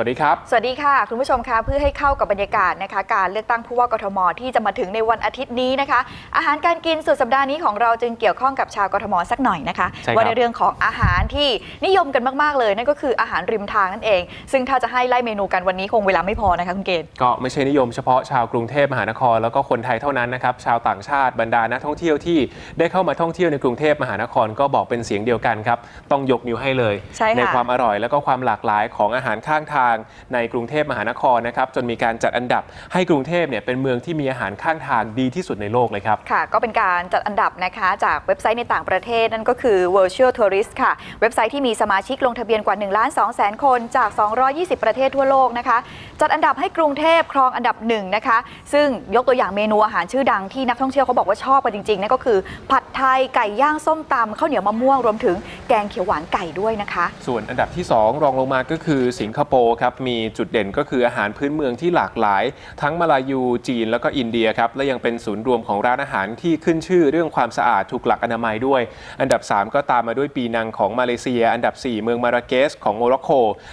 วัสดีครับ สวัสดีค่ะ คุณผู้ชมคะเพื่อให้เข้ากับบรรยากาศนะคะ การเลือกตั้งผู้ว่ากทมที่จะมาถึงในวันอาทิตย์นี้นะคะ อาหารการกินสุดสัปดาห์นี้ของเราจึงเกี่ยวข้องกับชาวกทมสักหน่อยนะคะใช่ครับว่าในเรื่องของอาหารที่นิยมกันมาก ๆ เลยนั่นก็คืออาหารริมทางนั่นเอง ซึ่งถ้าจะให้ไล่เมนูกันวันนี้คงเวลาไม่พอนะคะคุณเกณฑ์ก็ไม่ใช่นิยมเฉพาะชาวกรุงเทพมหานคร แล้วก็คนไทยเท่านั้นนะครับชาวต่างชาติบรรดานักท่องเที่ยวที่ได้เข้ามาท่องเที่ยวในกรุงเทพมหานครก็บอกเป็นเสียงเดียวกันครับต้องยกนิ้วให้เลยใช่ค่ะความอร่อย แล้วก็ความหลากหลายของอาหารข้างทางในกรุงเทพมหานครนะครับจนมีการจัดอันดับให้กรุงเทพเนี่ยเป็นเมืองที่มีอาหารข้างทางดีที่สุดในโลกเลยครับค่ะ ก็เป็นการจัดอันดับนะคะจากเว็บไซต์ในต่างประเทศนั่นก็คือ Virtual Tourist ค่ะ เว็บไซต์ที่มีสมาชิกลงทะเบียนกว่า1ล้าน2แสนคนจาก 220 ประเทศทั่วโลกนะคะ จัดอันดับให้กรุงเทพครองอันดับหนึ่งนะคะซึ่งยกตัวอย่างเมนูอาหารชื่อดังที่นักท่องเที่ยวเขาบอกว่าชอบกันจริงๆนั่นก็คือผัดไทยไก่ย่างส้มตำข้าวเหนียวมะม่วงรวมถึง แกงเขียวหวานไก่ด้วยนะคะ ส่วนอันดับที่ 2 รองลงมาก็คือสิงคโปร์ครับมีจุดเด่นก็คืออาหารพื้นเมืองที่หลากหลาย ทั้งมาลายูจีนแล้วก็อินเดียครับและยังเป็นศูนย์รวมของร้านอาหารที่ขึ้นชื่อเรื่องความสะอาดถูกหลักอนามัยด้วย อันดับ 3 ก็ตามมาด้วยปีนังของมาเลเซีย อันดับ 4 เมืองมาราเกสของโมร็อกโก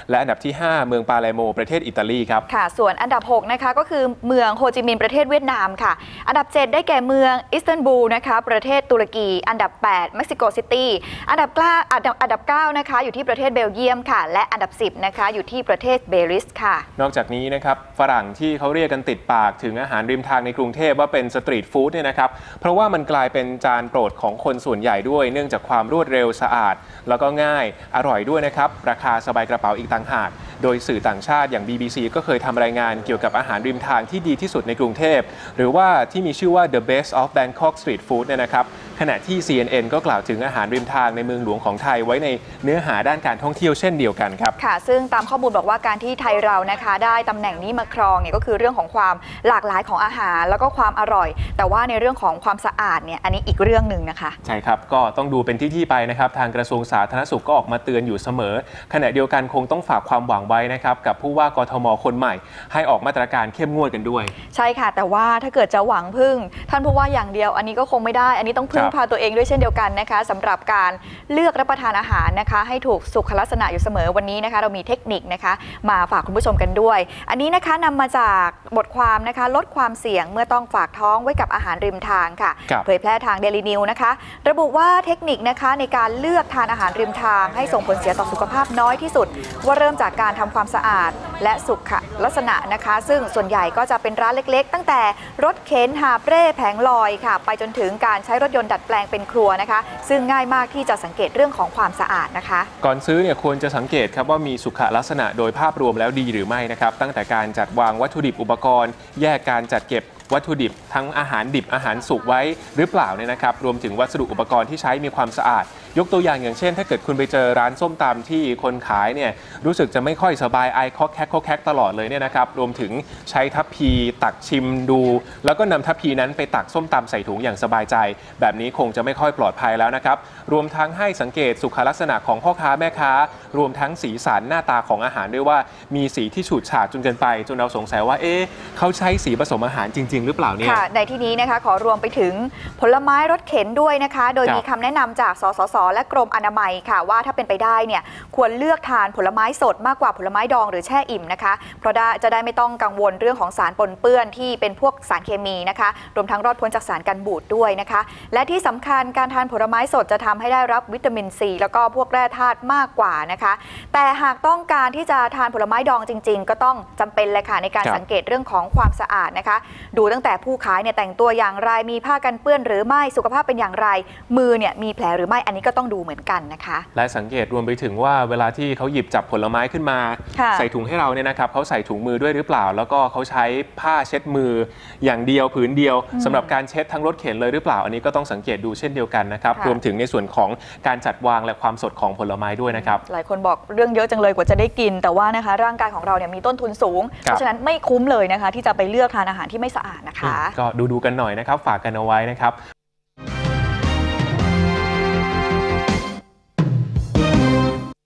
และอันดับที่ 5 เมืองปาเลโมประเทศอิตาลีครับค่ะ ส่วนอันดับ 6 นะคะก็คือเมืองโฮจิมินห์ประเทศเวียดนามค่ะ อันดับ 7 ได้แก่เมืองอิสตันบูลนะคะประเทศตุรกี อันดับ 8 เม็กซิโกซิตี้อันดับ9อันดับอันดับ 9 นะคะ อยู่ที่ประเทศเบลเยียมค่ะ และอันดับ 10 นะคะ อยู่ที่ประเทศเบริสค่ะ นอกจากนี้นะครับฝรั่งที่เขาเรียกกันติดปากถึงอาหารริมทางในกรุงเทพว่าเป็นสตรีทฟู้ดเนี่ยนะครับ เพราะว่ามันกลายเป็นจานโปรดของคนส่วนใหญ่ด้วย เนื่องจากความรวดเร็วสะอาด แล้วก็ง่ายอร่อยด้วยนะครับ ราคาสบายกระเป๋าอีกต่างหาก โดยสื่อต่างชาติอย่าง BBC ก็เคยทำรายงานเกี่ยวกับอาหารริมทางที่ดีที่สุดในกรุงเทพ หรือว่าที่มีชื่อว่า The Best of Bangkok Street Food เนี่ยนะครับขณะที่ CNN ก็กล่าวถึงอาหารริมทางในเมืองหลวงของไทยไว้ในเนื้อหาด้านการท่องเที่ยวเช่นเดียวกันครับค่ะ ซึ่งตามข้อมูลบอกว่าการที่ไทยเรานะคะได้ตำแหน่งนี้มาครองเนี่ยก็คือเรื่องของความหลากหลายของอาหาร แล้วก็ความอร่อย แต่ว่าในเรื่องของความสะอาดเนี่ยอันนี้อีกเรื่องหนึ่งนะคะใช่ครับก็ต้องดูเป็นที่ที่ไปนะครับทางกระทรวงสาธารณสุขก็ออกมาเตือนอยู่เสมอ ขณะเดียวกันคงต้องฝากความหวังไว้นะครับกับผู้ว่ากทมคนใหม่ ให้ออกมาตรการเข้มงวดกันด้วย ใช่ค่ะ แต่ว่าถ้าเกิดจะหวังพึ่ง ท่านผู้ว่าอย่างเดียว อันนี้ก็คงไม่ได้ อันนี้ต้องพึ่งครับพาตัวเองด้วยเช่นเดียวกันนะคะสำหรับการเลือกรับประทานอาหารนะคะ ให้ถูกสุขลักษณะอยู่เสมอวันนี้นะคะ เรามีเทคนิคนะคะ มาฝากคุณผู้ชมกันด้วย อันนี้นะคะนำมาจากบทความนะคะ ลดความเสี่ยงเมื่อต้องฝากท้องไว้กับอาหารริมทางค่ะครับเผยแพร่ทางเดลินิวนะคะ ระบุว่าเทคนิคนะคะในการเลือกทานอาหารริมทาง ให้ส่งผลเสียต่อสุขภาพน้อยที่สุด ว่าเริ่มจากการทำความสะอาดและสุขลักษณะนะคะ ซึ่งส่วนใหญ่ก็จะเป็นร้านเล็กๆ ตั้งแต่รถเข็นหาบเร่แผงลอยค่ะ ไปจนถึงการใช้รถยนต์ดัดแปลงเป็นครัวนะคะ ซึ่งง่ายมากที่จะสังเกตเรื่องของความสะอาดนะคะ ก่อนซื้อเนี่ยควรจะสังเกตครับว่ามีสุขลักษณะโดยภาพรวมแล้วดีหรือไม่นะครับตั้งแต่การจัดวางวัตถุดิบอุปกรณ์ แยกการจัดเก็บวัตถุดิบทั้งอาหารดิบอาหารสุกไว้หรือเปล่าเนี่ยนะครับ รวมถึงวัสดุอุปกรณ์ที่ใช้มีความสะอาด ยกตัวอย่างอย่างเช่น ถ้าเกิดคุณไปเจอร้านส้มตำที่คนขายเนี่ยรู้สึกจะไม่ค่อยสบายไอคอกแคกคอกแคกตลอดเลยเนี่ยนะครับรวมถึงใช้ทัพพีตักชิมดู แล้วก็นำทัพพีนั้นไปตักส้มตำใส่ถุงอย่างสบายใจ แบบนี้คงจะไม่ค่อยปลอดภัยแล้วนะครับรวมทั้งให้สังเกตสุขลักษณะของพ่อค้าแม่ค้า รวมทั้งสีสันหน้าตาของอาหารด้วยว่ามีสีที่ฉูดฉาดจนเกินไป จนเราสงสัยว่าเอ๊ะเขาใช้สีผสมอาหารจริง ๆ หรือเปล่าเนี่ยค่ะในที่นี้นะคะขอรวมไปถึงผลไม้รถเข็นด้วยนะคะ โดยครับมีคำแนะนำจากสสสและกรมอนามัยค่ะว่าถ้าเป็นไปได้เนี่ยควรเลือกทานผลไม้สดมากกว่าผลไม้ดองหรือแช่อิ่มนะคะเพราะได้จะได้ไม่ต้องกังวลเรื่องของสารปนเปื้อนที่เป็นพวกสารเคมีนะคะรวมทั้งรอดพ้นจากสารกันบูดด้วยนะคะ และที่สำคัญการทานผลไม้สดจะทำให้ได้รับวิตามินซีแล้วก็พวกแร่ธาตุมากกว่านะคะ แต่หากต้องการที่จะทานผลไม้ดองจริง ๆ ก็ต้องจำเป็นเลยค่ะในการครับสังเกตเรื่องของความสะอาดนะคะ ดูตั้งแต่ผู้ขายเนี่ยแต่งตัวอย่างไรมีผ้ากันเปื้อนหรือไม่สุขภาพเป็นอย่างไร มือเนี่ยมีแผลหรือไม่อันนี้ก็ต้องดูเหมือนกันนะคะ และสังเกตรวมไปถึงว่าเวลาที่เขาหยิบจับผลไม้ขึ้นมาค่ะใส่ถุงให้เราเนี่ยนะครับเขาใส่ถุงมือด้วยหรือเปล่า แล้วก็เขาใช้ผ้าเช็ดมือ อย่างเดียวผืนเดียวสำหรับการเช็ดทั้งรถเข็นเลยหรือเปล่า อันนี้ก็ต้องสังเกตดูเช่นเดียวกันนะครับค่ะรวมถึงในส่วนของการจัดวางและความสดของผลไม้ด้วยนะครับหลายคนบอกเรื่องเยอะจังเลยกว่าจะได้กิน แต่ว่านะคะร่างกายของเราเนี่ยมีต้นทุนสูงครับเพราะฉะนั้นไม่คุ้มเลยนะคะ ที่จะไปเลือกทานอาหารที่ไม่สะอาดนะคะ ก็ดูดูๆกันหน่อยนะครับ ฝากกันเอาไว้นะครับ